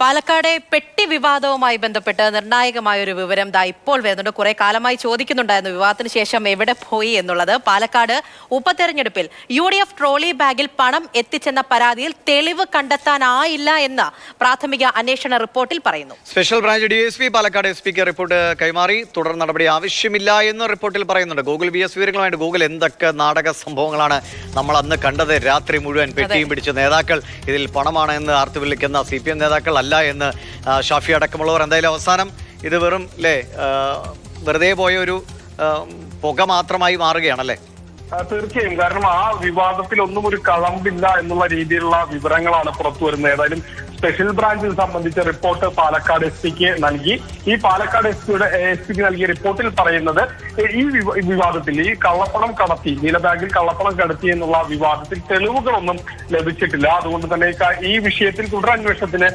പാലക്കാടെ പെട്ടി വിവാദവുമായി ബന്ധപ്പെട്ട് നിർണായകമായ ഒരു വിവരം ദാ ഇപ്പോൾ വരുന്നുണ്ട്. കുറെ കാലമായി ചോദിക്കുന്നുണ്ടായിരുന്നു വിവാദത്തിന് ശേഷം എവിടെ പോയി എന്നുള്ളത്. പാലക്കാട് ഉപതെരഞ്ഞെടുപ്പിൽ യു ഡി എഫ് ട്രോളി ബാഗിൽ പണം എത്തിച്ചെന്ന പരാതിയിൽ തെളിവ് കണ്ടെത്താനായില്ല എന്ന് പ്രാഥമിക അന്വേഷണ റിപ്പോർട്ടിൽ പറയുന്നു. Special branch D S P Palakkad S പിക്ക് റിപ്പോർട്ട് കൈമാറി. തുടർ നടപടി ആവശ്യമില്ല എന്ന് റിപ്പോർട്ടിൽ പറയുന്നുണ്ട്. ഗൂഗിൾ ബി എസ് വിവരങ്ങളുമായിട്ട് ഗൂഗിൾ എന്തൊക്കെ നാടക സംഭവങ്ങളാണ് നമ്മൾ അന്ന് കണ്ടത് രാത്രി മുഴുവൻ പെട്ടിയും പിടിച്ച നേതാക്കൾ. ഇതിൽ പണമാണ് എന്ന് ആർത്തു വിളിക്കുന്ന സി പി എം നേതാക്കൾ അല്ല എന്ന് ഷാഫി അടക്കമുള്ളവർ എന്തായാലും അവസാനം ഇത് വെറും അല്ലേ വെറുതെ പോയ ഒരു പുക മാത്രമായി മാറുകയാണല്ലേ? തീർച്ചയായും. കാരണം ആ വിവാദത്തിൽ ഒന്നും ഒരു കളമ്പില്ല എന്നുള്ള രീതിയിലുള്ള വിവരങ്ങളാണ് പുറത്തു വരുന്നത്. ഏതായാലും സ്പെഷ്യൽ ബ്രാഞ്ചിൽ സംബന്ധിച്ച റിപ്പോർട്ട് പാലക്കാട് എസ് പിക്ക് നൽകി. ഈ പാലക്കാട് എസ് പിയുടെ എസ് പിക്ക് നൽകിയ റിപ്പോർട്ടിൽ പറയുന്നത് ഈ വിവാദത്തിൽ ഈ കള്ളപ്പണം കടത്തി നീലബാഗിൽ കള്ളപ്പണം കടത്തി എന്നുള്ള വിവാദത്തിൽ തെളിവുകളൊന്നും ലഭിച്ചിട്ടില്ല. അതുകൊണ്ട് തന്നെ ഈ വിഷയത്തിൽ തുടരന്വേഷണത്തിന്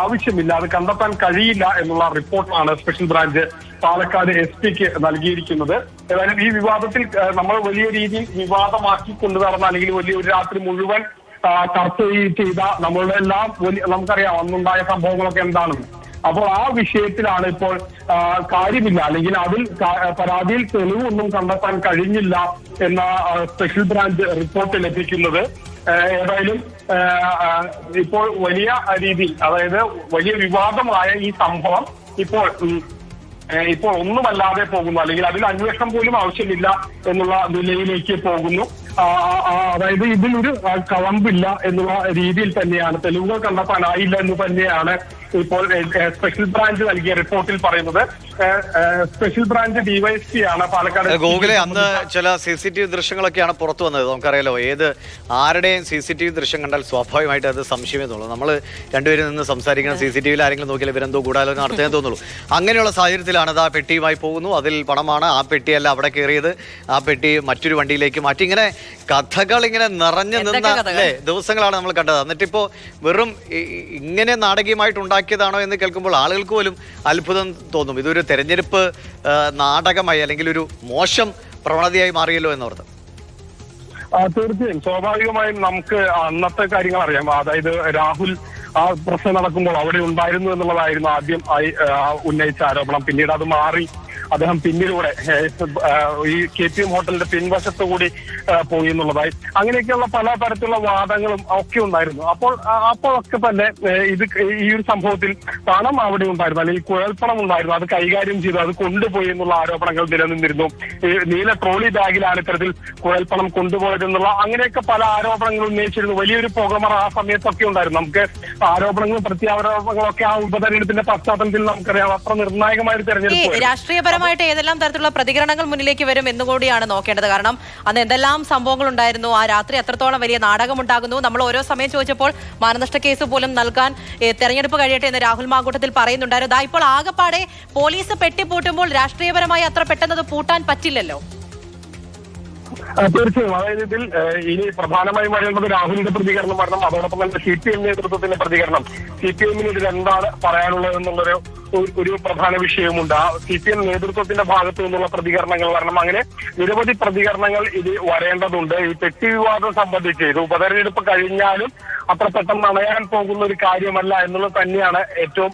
ആവശ്യമില്ല. അത് കണ്ടെത്താൻ കഴിയില്ല എന്നുള്ള റിപ്പോർട്ടാണ് സ്പെഷ്യൽ ബ്രാഞ്ച് പാലക്കാട് എസ് പിക്ക് നൽകിയിരിക്കുന്നത്. ഏതായാലും ഈ വിവാദത്തിൽ നമ്മൾ വലിയ രീതിയിൽ വിവാദമാക്കി കൊണ്ടു നടന്ന അല്ലെങ്കിൽ വലിയ ഒരു രാത്രി മുഴുവൻ ചർച്ച ചെയ്- ചെയ്ത നമ്മളുടെ എല്ലാം നമുക്കറിയാം അന്നുണ്ടായ സംഭവങ്ങളൊക്കെ എന്താണെന്ന്. അപ്പോൾ ആ വിഷയത്തിലാണ് ഇപ്പോൾ കാര്യമില്ല. അല്ലെങ്കിൽ അതിൽ പരാതിയിൽ തെളിവൊന്നും കണ്ടെത്താൻ കഴിഞ്ഞില്ല എന്ന സ്പെഷ്യൽ ബ്രാഞ്ച് റിപ്പോർട്ട് ലഭിക്കുന്നത് ഏതായാലും ഇപ്പോൾ വലിയ രീതിയിൽ അതായത് വലിയ വിവാദമായ ഈ സംഭവം ഇപ്പോൾ ഇപ്പോൾ ഒന്നുമല്ലാതെ പോകുന്നു. അല്ലെങ്കിൽ അതിൽ അന്വേഷണം പോലും ആവശ്യമില്ല എന്നുള്ള നിലയിലേക്ക് പോകുന്നു. അതായത് ഇതിലൊരു കളമ്പില്ല എന്നുള്ള രീതിയിൽ തന്നെയാണ്. തെളിവുകൾ കണ്ടെത്താനായില്ല എന്ന് തന്നെയാണ് ഇപ്പോൾ സ്പെഷ്യൽ ബ്രാഞ്ച് നൽകിയ റിപ്പോർട്ടിൽ പറയുന്നത്. സ്പെഷ്യൽ ബ്രാഞ്ച് ഡിവൈഎസ്പി ആണ്. പാലക്കാട് ഗൂഗിളെ അന്ന് ചില സി സി ടി വി ദൃശ്യങ്ങളൊക്കെയാണ് പുറത്തു വന്നത്. നമുക്കറിയാലോ ഏത് ആരുടെയും സി സി ടി വി ദൃശ്യം കണ്ടാൽ സ്വാഭാവികമായിട്ട് അത് സംശയമേ തോന്നുള്ളൂ. നമ്മൾ രണ്ടുപേരും നിന്ന് സംസാരിക്കുന്ന സി സി ടി വിയിൽ ആരെങ്കിലും നോക്കിയാൽ ഇവരെന്തോ ഗൂഢാലോചന നടത്തേ തോന്നുള്ളൂ. അങ്ങനെയുള്ള സാഹചര്യത്തിലാണ് അത് ആ പെട്ടിയുമായി പോകുന്നു. അതിൽ പണമാണ് ആ പെട്ടിയല്ല അവിടെ കയറിയത്. ആ പെട്ടി മറ്റൊരു വണ്ടിയിലേക്ക് മാറ്റി. ഇങ്ങനെ കഥകൾ ഇങ്ങനെ നിറഞ്ഞു നിന്ന? അല്ലേ ദിവസങ്ങളാണ് നമ്മൾ കണ്ടത്. എന്നിട്ടിപ്പോ വെറും ഇങ്ങനെ നാടകീയമായിട്ട് ഉണ്ടാക്കിയതാണോ എന്ന് കേൾക്കുമ്പോൾ ആളുകൾക്ക് പോലും അത്ഭുതം തോന്നും. ഇതൊരു തെരഞ്ഞെടുപ്പ് നാടകമായി അല്ലെങ്കിൽ ഒരു മോശം പ്രവണതയായി മാറിയല്ലോ എന്നോർത്ത്. തീർച്ചയായും. സ്വാഭാവികമായും നമുക്ക് അന്നത്തെ കാര്യങ്ങൾ അറിയാം. അതായത് രാഹുൽ ആ പ്രശ്നം നടക്കുമ്പോൾ അവിടെ ഉണ്ടായിരുന്നു എന്നുള്ളതായിരുന്നു ആദ്യം ഉന്നയിച്ച ആരോപണം. പിന്നീട് അത് മാറി. അദ്ദേഹം പിന്നിലൂടെ ഈ കെ പി എം ഹോട്ടലിന്റെ പിൻവശത്ത് കൂടി പോയി എന്നുള്ളതായി. അങ്ങനെയൊക്കെയുള്ള പല തരത്തിലുള്ള വാദങ്ങളും ഒക്കെ ഉണ്ടായിരുന്നു. അപ്പോൾ അപ്പോഴൊക്കെ തന്നെ ഇത് ഈ ഒരു സംഭവത്തിൽ പണം അവിടെ ഉണ്ടായിരുന്നു. അല്ലെങ്കിൽ കുഴൽപ്പണം ഉണ്ടായിരുന്നു. അത് കൈകാര്യം ചെയ്തു. അത് കൊണ്ടുപോയി എന്നുള്ള ആരോപണങ്ങൾ നിലനിന്നിരുന്നു. നീല ട്രോളി ബാഗിലാണ് ഇത്തരത്തിൽ കുഴൽപ്പണം കൊണ്ടുപോയതെന്നുള്ള അങ്ങനെയൊക്കെ പല ആരോപണങ്ങൾ ഉന്നയിച്ചിരുന്നു. വലിയൊരു പുകമറ ആ സമയത്തൊക്കെ ഉണ്ടായിരുന്നു. നമുക്ക് ആരോപണങ്ങളും പ്രത്യാരോപണങ്ങളും ഒക്കെ ആ ഉപതെരഞ്ഞെടുപ്പിന്റെ പശ്ചാത്തലത്തിൽ നമുക്കറിയാം. അത്ര നിർണായകമായ ഒരു തെരഞ്ഞെടുപ്പ് രാഷ്ട്രീയപരമായിട്ട് ഏതെല്ലാം തരത്തിലുള്ള പ്രതികരണങ്ങൾ മുന്നിലേക്ക് വരും എന്നുകൂടിയാണ് നോക്കേണ്ടത്. കാരണം അന്ന് എന്തെല്ലാം സംഭവങ്ങൾ ഉണ്ടായിരുന്നു ആ രാത്രി എത്രത്തോളം വലിയ നാടകം ഉണ്ടാകുന്നു നമ്മൾ ഓരോ സമയം ചോദിച്ചപ്പോൾ മാനനഷ്ട കേസ് പോലും നൽകാൻ തെരഞ്ഞെടുപ്പ് കഴിയട്ടെ എന്ന് രാഹുൽ മാങ്കൂട്ടത്തിൽ പറയുന്നുണ്ടായിരുന്നു. ഇപ്പോൾ ആകെപ്പാടെ പോലീസ് പെട്ടിപ്പൂട്ടുമ്പോൾ രാഷ്ട്രീയപരമായി അത്ര പെട്ടെന്ന് പൂട്ടാൻ പറ്റില്ലല്ലോ. തീർച്ചയായും. അതായത് ഇതിൽ ഇനി പ്രധാനമായും പറയേണ്ടത് രാഹുലിന്റെ പ്രതികരണം വരണം. അതോടൊപ്പം തന്നെ സി പി എം നേതൃത്വത്തിന്റെ പ്രതികരണം. സി പി എമ്മിന് ഇതിൽ എന്താണ് പറയാനുള്ളത് എന്നുള്ളൊരു ഒരു- പ്രധാന വിഷയമുണ്ട് ആ സി പി എം നേതൃത്വത്തിന്റെ ഭാഗത്തു നിന്നുള്ള പ്രതികരണങ്ങൾ വരണം. അങ്ങനെ നിരവധി പ്രതികരണങ്ങൾ ഇത് വരേണ്ടതുണ്ട്. ഈ പെട്ടി വിവാദം സംബന്ധിച്ച് ഇത് ഉപതെരഞ്ഞെടുപ്പ് കഴിഞ്ഞാലും അത്ര പെട്ടെന്ന് അണയാൻ പോകുന്ന ഒരു കാര്യമല്ല എന്നുള്ളത് തന്നെയാണ് ഏറ്റവും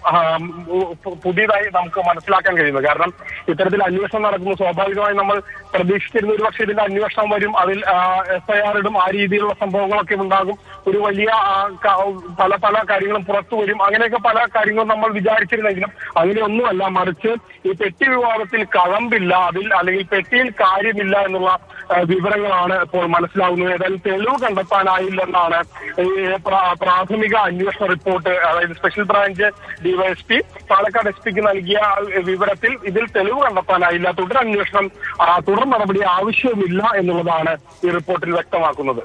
പുതിയതായി നമുക്ക് മനസ്സിലാക്കാൻ കഴിയുന്നത്. കാരണം ഇത്തരത്തിൽ അന്വേഷണം നടക്കുന്നു. സ്വാഭാവികമായി നമ്മൾ പ്രതീക്ഷിച്ചിരുന്ന ഒരു പക്ഷേ ഇതിന്റെ അന്വേഷണം വരും. അതിൽ എഫ് ഐ ഇടും. ആ രീതിയിലുള്ള സംഭവങ്ങളൊക്കെ ഉണ്ടാകും. ഒരു വലിയ പല പല കാര്യങ്ങളും പുറത്തു വരും. അങ്ങനെയൊക്കെ പല കാര്യങ്ങളും നമ്മൾ വിചാരിച്ചിരുന്നെങ്കിലും അങ്ങനെയൊന്നുമല്ല. മറിച്ച് ഈ പെട്ടി വിവാദത്തിൽ കളമ്പില്ല അതിൽ അല്ലെങ്കിൽ പെട്ടിയിൽ കാര്യമില്ല എന്നുള്ള വിവരങ്ങളാണ് ഇപ്പോൾ മനസ്സിലാവുന്നത്. ഏതായാലും തെളിവ് കണ്ടെത്താനായില്ലെന്നാണ് പ്രാഥമിക അന്വേഷണ റിപ്പോർട്ട് അതായത് special branch DYSP Palakkad S പിക്ക് നൽകിയ വിവരത്തിൽ ഇതിൽ തെളിവ് കണ്ടെത്താനായില്ല. തുടർ അന്വേഷണം തുടർ നടപടി ആവശ്യമില്ല എന്നുള്ളതാണ് ഈ റിപ്പോർട്ടിൽ വ്യക്തമാക്കുന്നത്.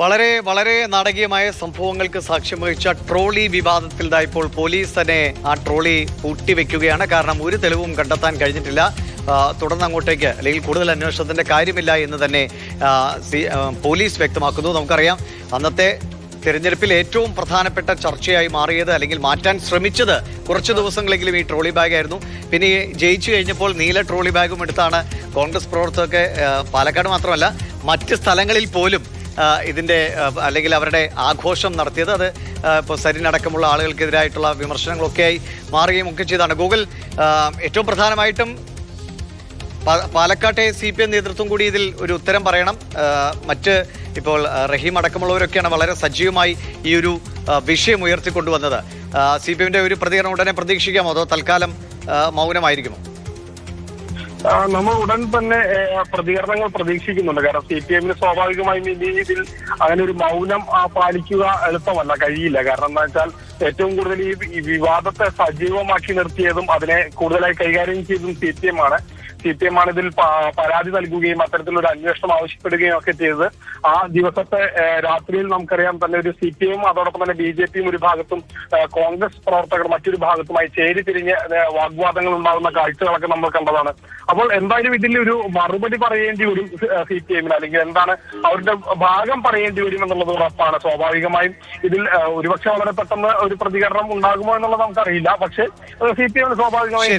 വളരെ വളരെ നാടകീയമായ സംഭവങ്ങൾക്ക് സാക്ഷ്യം വഹിച്ച ട്രോളി വിവാദത്തിൽ ഇപ്പോൾ പോലീസ് തന്നെ ആ ട്രോളി പൂട്ടിവെക്കുകയാണ്. കാരണം ഒരു തെളിവും കണ്ടെത്താൻ കഴിഞ്ഞിട്ടില്ല. തുടർന്ന് അങ്ങോട്ടേക്ക് അല്ലെങ്കിൽ കൂടുതൽ അന്വേഷണത്തിന്റെ കാര്യമില്ല എന്ന് തന്നെ പോലീസ് വ്യക്തമാക്കുന്നു. നമുക്കറിയാം അന്നത്തെ തിരഞ്ഞെടുപ്പിൽ ഏറ്റവും പ്രധാനപ്പെട്ട ചർച്ചയായി മാറിയത് അല്ലെങ്കിൽ മാറ്റാൻ ശ്രമിച്ചത് കുറച്ച് ദിവസങ്ങളെങ്കിലും ഈ ട്രോളി ബാഗായിരുന്നു പിന്നെ ജയിച്ചു കഴിഞ്ഞപ്പോൾ നീല ട്രോളി ബാഗും എടുത്താണ് കോൺഗ്രസ് പ്രവർത്തകർക്ക് പാലക്കാട് മാത്രമല്ല മറ്റ് സ്ഥലങ്ങളിൽ പോലും ഇതിന്റെ അല്ലെങ്കിൽ അവരുടെ ആഘോഷം നടത്തിയത്. അത് ഇപ്പോൾ സരിൻ അടക്കമുള്ള ആളുകൾക്കെതിരായിട്ടുള്ള വിമർശനങ്ങളൊക്കെയായി മാറുകയും ഒക്കെ ചെയ്താണ്. ഗൂഗിൾ ഏറ്റവും പ്രധാനമായിട്ടും പാലക്കാട്ടെ സി പി എം നേതൃത്വം കൂടി ഇതിൽ ഒരു ഉത്തരം പറയണം. മറ്റ് ഇപ്പോൾ റഹീം അടക്കമുള്ളവരൊക്കെയാണ് വളരെ സജീവമായി ഈ ഒരു വിഷയം ഉയർത്തിക്കൊണ്ടുവന്നത്. സി പി എമ്മിന്റെ ഒരു പ്രതികരണം ഉടനെ പ്രതീക്ഷിക്കാമോ? അതോ തൽക്കാലം മൗനമായിരിക്കുമോ? നമ്മൾ ഉടൻ തന്നെ പ്രതികരണങ്ങൾ പ്രതീക്ഷിക്കുന്നുണ്ട്. കാരണം സി പി എമ്മിന് സ്വാഭാവികമായും ഇനി ഇതിൽ അങ്ങനെ ഒരു മൗനം പാലിക്കുക എളുപ്പമല്ല കഴിയില്ല. കാരണം എന്താ വെച്ചാൽ ഏറ്റവും കൂടുതൽ ഈ വിവാദത്തെ സജീവമാക്കി നിർത്തിയതും അതിനെ കൂടുതലായി കൈകാര്യം ചെയ്തതും സി പി എം ആണ്. സി പി എം ആണ് ഇതിൽ പരാതി നൽകുകയും അത്തരത്തിലൊരു അന്വേഷണം ആവശ്യപ്പെടുകയും ഒക്കെ ചെയ്തത്. ആ ദിവസത്തെ രാത്രിയിൽ നമുക്കറിയാം തന്നെ ഒരു സി പി എം അതോടൊപ്പം തന്നെ ബി ജെ പിയും ഒരു ഭാഗത്തും കോൺഗ്രസ് പ്രവർത്തകർ മറ്റൊരു ഭാഗത്തുമായി ചേരി തിരിഞ്ഞ് വാഗ്വാദങ്ങൾ ഉണ്ടാകുന്ന കാഴ്ചകളൊക്കെ നമ്മൾ കണ്ടതാണ്. അപ്പോൾ എന്തായാലും ഇതിൽ ഒരു മറുപടി പറയേണ്ടി വരും സി പി എമ്മിന് അല്ലെങ്കിൽ എന്താണ് അവരുടെ ഭാഗം പറയേണ്ടി വരും എന്നുള്ളത് ഉറപ്പാണ്. സ്വാഭാവികമായും ഇതിൽ ഒരുപക്ഷെ വളരെ പെട്ടെന്ന് ഒരു പ്രതികരണം ഉണ്ടാകുമോ എന്നുള്ളത് നമുക്കറിയില്ല. പക്ഷേ സി പി എമ്മിന് സ്വാഭാവികമായും